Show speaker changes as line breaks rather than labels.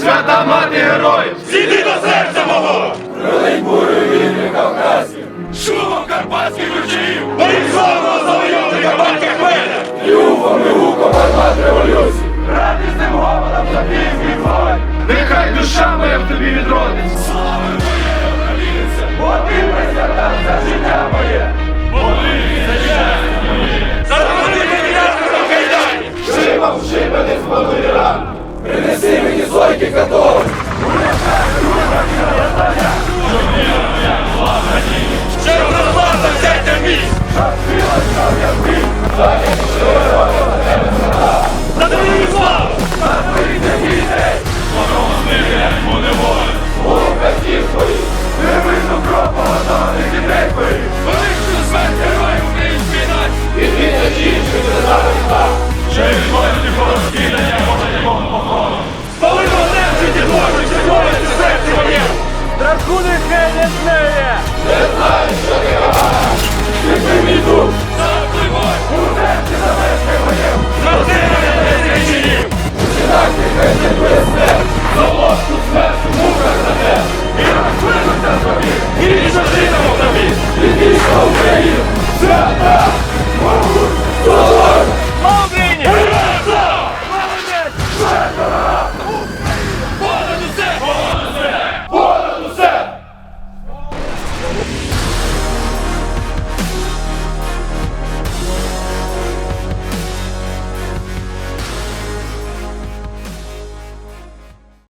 Свята мати героїв!
Зійди до серця мого!
Пролий бурю вільних Кавказів!
Шумом карпатських ручаїв, Моїм славного завойовника батька Хмеля!
Тріумфом і гуком гармат революції! Радісним за запільський вогонь! Нехай душа моя в тобі відродиться!
Слава
Страху нехай не знає!